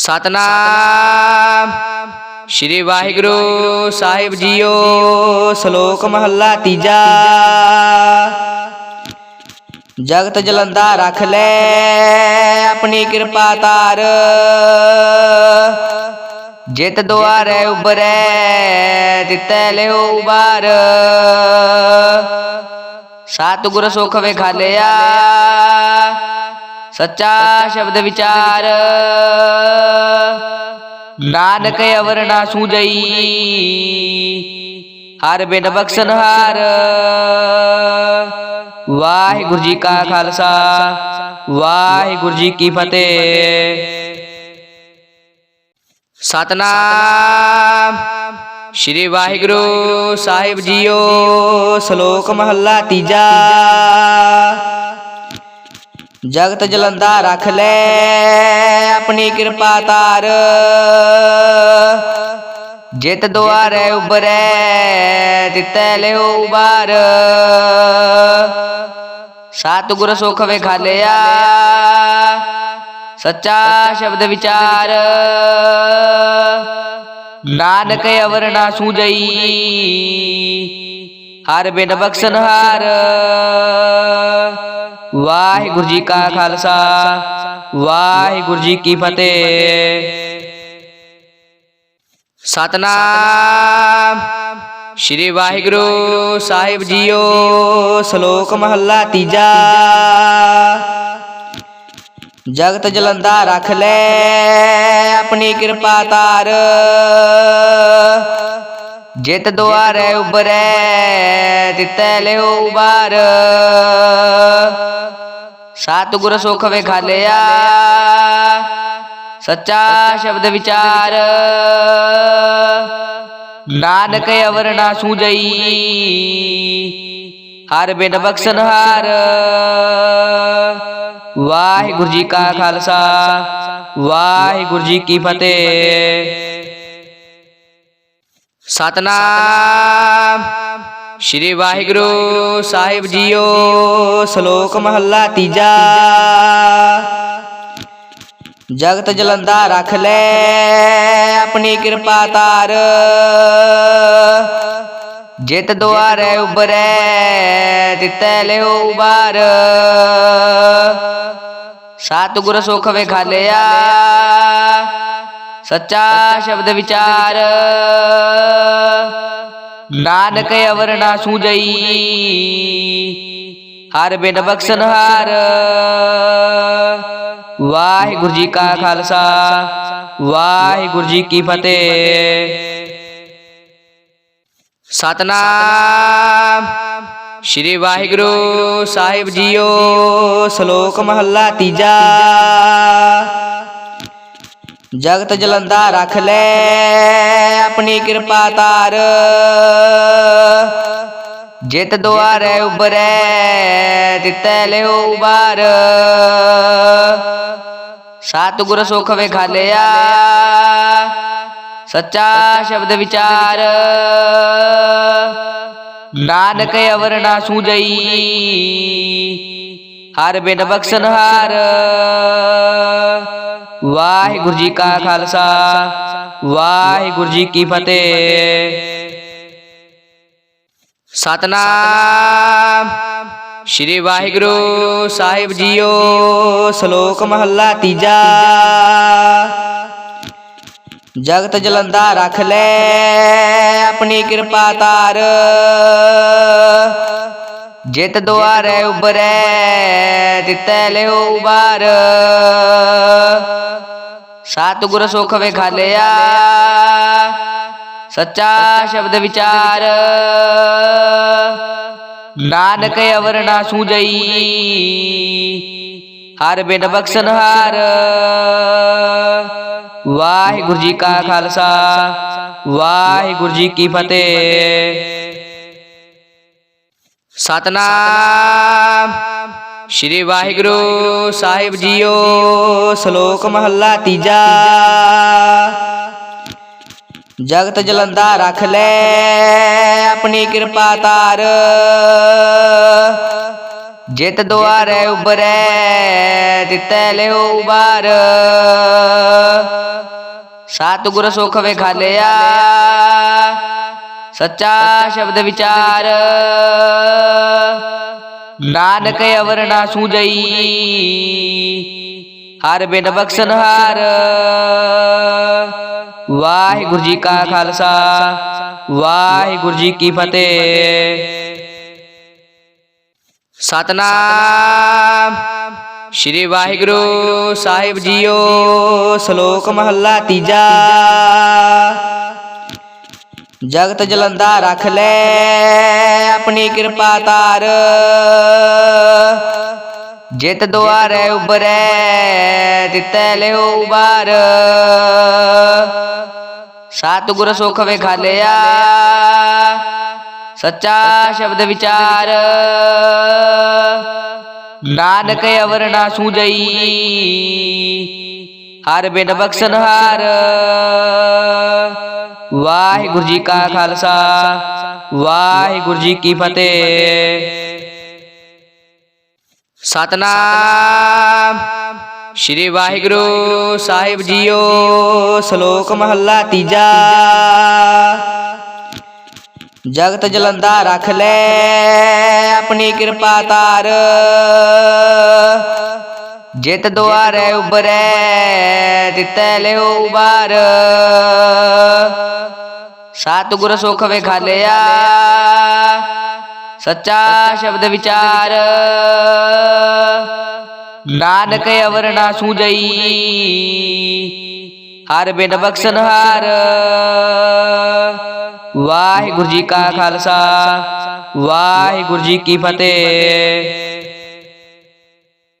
ਸਤਨਾਮ। ਸ਼੍ਰੀ ਵਾਹਿਗੁਰੂ ਸਾਹਿਬ ਜੀਓ, ਸ਼ਲੋਕ ਮਹੱਲਾ ਤੀਜਾ। ਜਗਤ ਜਲੰਦਾ ਰੱਖ ਲੈ ਆਪਣੀ ਕਿਰਪਾ ਤਾਰ। ਜਿਤ ਦੁਆਰੇ ਉਬਰੈ ਤਿਤੈ ਲਿਓ ਉਬਾਰ ਸਤਿਗੁਰ ਸੁਖ ਵਿਖਾਲਿਆ ਸੱਚਾ ਸ਼ਬਦ ਵਿਚਾਰ। ਨਾਨਕ ਅਵਰ ਨਾ ਸੂਜਈ ਹਰ ਬਿਨ ਬਖਸ਼ਣ ਹਾਰ। ਵਾਹਿਗੁਰੂ ਜੀ ਕਾ ਖਾਲਸਾ। ਵਾਹਿਗੁਰੂ ਜੀ ਕੀ ਫਤਿਹ। ਸਤਨਾਮ। ਸ਼੍ਰੀ ਵਾਹਿਗੁਰੂ ਸਾਹਿਬ ਜੀਓ। ਸ਼ਲੋਕ ਮਹੱਲਾ ਤੀਜਾ। ਜਗਤ ਜਲੰਦਾ ਰੱਖ ਲੈ ਆਪਣੀ ਕਿਰਪਾ ਤਾਰ। ਜਿਤ ਦੁਆਰੇ ਉਬਰੈ ਤਿਤੈ ਲਿਓ ਉਬਾਰ ਸਤਿਗੁਰ ਸੁਖ ਵਿਖਾਲਿਆ, ਸੱਚਾ ਸ਼ਬਦ ਵਿਚਾਰ। ਨਾਨਕ ਅਵਰ ਨਾ ਸੂਜਈ ਹਰ ਬਿਨ ਬਖਸਨਹਾਰ। ਵਾਹਿਗੁਰੂ ਜੀ ਕਾ ਖਾਲਸਾ ਵਾਹਿਗੁਰੂ ਜੀ ਕੀ ਫਤਿਹ। ਸਤਨਾਮ। ਸ਼੍ਰੀ ਵਾਹਿਗੁਰੂ ਸਾਹਿਬ ਜੀਓ ਸ਼ਲੋਕ ਮਹੱਲਾ ਤੀਜਾ। ਜਗਤ ਜਲੰਦਾ ਰੱਖ ਲੈ ਆਪਣੀ ਕਿਰਪਾ ਤਾਰ। ਜਿਤ ਦੁਆਰੇ ਉਬਰੈ ਤਿਤੈ ਲਿਓ ਉਬਾਰ ਸਤਿਗੁਰ ਸੁਖ ਵਿਖਾਲਿਆ, ਸੱਚਾ ਸ਼ਬਦ ਵਿਚਾਰ। ਨਾਨਕ ਅਵਰ ਨਾ ਸੂਜਈ ਹਰ ਬਿਨ ਬਖਸ਼ਣ ਹਾਰ। ਵਾਹਿਗੁਰੂ ਜੀ ਕਾ ਖਾਲਸਾ, ਵਾਹਿਗੁਰੂ ਜੀ ਕੀ ਫਤਿਹ। ਸਤਨਾਮ। ਸ਼੍ਰੀ ਵਾਹਿਗੁਰੂ ਸਾਹਿਬ ਜੀਓ, ਸ਼ਲੋਕ ਮਹੱਲਾ ਤੀਜਾ। ਜਗਤ ਜਲੰਦਾ ਰੱਖ ਲੈ ਆਪਣੀ ਕਿਰਪਾ ਤਾਰ। ਜਿਤ ਦੁਆਰੇ ਉਬਰੈ ਤਿਤੈ ਲਿਓ ਉਬਾਰ ਸਤਿਗੁਰ ਸੁਖ ਵਿਖਾਲਿਆ। ਸੱਚਾ ਸ਼ਬਦ ਵਿਚਾਰ। ਨਾਨਕ ਅਵਰ ਨਾ ਸੂਜਈ ਹਰ ਬਿਨ ਬਖਸ਼ਣ ਹਾਰ ਵਾਹਿਗੁਰੂ ਜੀ ਕਾ ਖਾਲਸਾ। ਵਾਹਿਗੁਰੂ ਜੀ ਕੀ ਫਤਿਹ। ਸਤਨਾਮ। ਸ਼੍ਰੀ ਵਾਹਿਗੁਰੂ ਸਾਹਿਬ ਜੀਓ। ਸ਼ਲੋਕ ਮਹੱਲਾ ਤੀਜਾ। ਜਗਤ ਜਲੰਦਾ ਰੱਖ ਲੈ ਆਪਣੀ ਕਿਰਪਾ ਤਾਰ। ਜਿਤ ਦੁਆਰੇ ਉਬਰੈ ਤਿਤੈ ਲਿਓ ਉਬਾਰ ਸਤਿਗੁਰ ਸੁਖ ਵਿਖਾਲਿਆ, ਸੱਚਾ ਸ਼ਬਦ ਵਿਚਾਰ। ਨਾਨਕ ਅਵਰ ਨਾ ਸੂਜਈ ਹਰ ਬਿਨ ਬਖਸ਼ਣ ਵਾਹਿਗੁਰੂ ਜੀ ਕਾ ਖਾਲਸਾ, ਵਾਹਿਗੁਰੂ ਜੀ ਕੀ ਫਤਿਹ। ਸਤਨਾਮ ਸ਼੍ਰੀ ਵਾਹਿਗੁਰੂ ਸਾਹਿਬ ਜੀਓ, ਸ਼ਲੋਕ ਮਹੱਲਾ ਤੀਜਾ। ਜਗਤ ਜਲੰਦਾ ਰੱਖ ਲੈ ਆਪਣੀ ਕਿਰਪਾ ਤਾਰ। ਜਿਤ ਦੁਆਰੇ ਉਬਰੈ ਤਿਤੈ ਲਿਓ ਉਬਾਰ ਸਤਿਗੁਰ ਸੁਖ ਵਿਖਾਲਿਆ। ਸੱਚਾ ਸ਼ਬਦ ਵਿਚਾਰ। ਨਾਨਕ ਅਵਰ ਨਾ ਸੂਜਈ ਹਰ ਬਿਨ ਬਖਸ਼ਣ ਹਾਰ। ਵਾਹਿਗੁਰੂ ਜੀ ਕਾ ਖਾਲਸਾ। ਵਾਹਿਗੁਰੂ ਜੀ ਕੀ ਫਤਿਹ। ਸਤਨਾਮ। ਸ਼੍ਰੀ ਵਾਹਿਗੁਰੂ ਸਾਹਿਬ ਜੀਓ, ਸ਼ਲੋਕ ਮਹੱਲਾ ਤੀਜਾ। ਜਗਤ ਜਲੰਦਾ ਰੱਖ ਲੈ ਆਪਣੀ ਕਿਰਪਾ ਤਾਰ। ਜਿਤ ਦੁਆਰੇ ਉਬਰੈ ਤਿਤੈ ਲਿਓ ਉਬਾਰ ਸਤਿਗੁਰ ਸੁਖ ਵਿਖਾਲਿਆ, ਸੱਚਾ ਸ਼ਬਦ ਵਿਚਾਰ। ਨਾਨਕ ਅਵਰ ਨਾ ਹਰ ਬਿਨ ਬਖਸ਼ਣ ਹਾਰ। ਵਾਹਿਗੁਰੂ ਜੀ ਕਾ ਖਾਲਸਾ, ਵਾਹਿਗੁਰੂ ਜੀ ਕੀ ਫਤਿਹ। ਸਤਨਾਮ। ਸ਼੍ਰੀ ਵਾਹਿਗੁਰੂ ਸਾਹਿਬ ਜੀਓ, ਸ਼ਲੋਕ ਮਹੱਲਾ ਤੀਜਾ। ਜਗਤ ਜਲੰਦਾ ਰੱਖ ਲੈ ਆਪਣੀ ਕਿਰਪਾ ਤਾਰ। ਜਿਤ ਦੁਆਰੇ ਉਬਰੈ ਤਿਤੈ ਲਿਓ ਉਬਾਰ ਸਤਿਗੁਰ ਸੁਖ ਵਿਖਾਲਿਆ, ਸੱਚਾ ਸ਼ਬਦ ਵਿਚਾਰ। ਨਾਨਕ ਅਵਰ ਨਾ ਸੂਜਈ ਹਰ ਬਿਨ ਬਖਸ਼ਣ ਵਾਹਿਗੁਰੂ ਜੀ ਕਾ ਖਾਲਸਾ, ਵਾਹਿਗੁਰੂ ਜੀ ਕੀ ਫਤਿਹ। ਸਤਨਾਮ, ਸ਼੍ਰੀ ਵਾਹਿਗੁਰੂ ਸਾਹਿਬ ਜੀਓ, ਸ਼ਲੋਕ ਮਹੱਲਾ ਤੀਜਾ। ਜਗਤ ਜਲੰਦਾ ਰੱਖ ਲੈ ਆਪਣੀ ਕਿਰਪਾ ਤਾਰ। ਜਿਤ ਦੁਆਰੇ ਉਬਰੈ ਤਿਤੈ ਲਿਓ ਉਬਾਰ ਸਤਿਗੁਰ ਸੁਖ ਵਿਖਾਲਿਆ, ਸੱਚਾ ਸ਼ਬਦ ਵਿਚਾਰ। ਨਾਨਕ ਅਵਰ ਨਾ ਸੂਜਈ ਹਰ ਬਿਨ ਬਖਸ਼ਣ ਹਾਰ। ਵਾਹਿਗੁਰੂ ਜੀ ਕਾ ਖਾਲਸਾ, ਵਾਹਿਗੁਰੂ ਜੀ ਕੀ ਫਤਿਹ।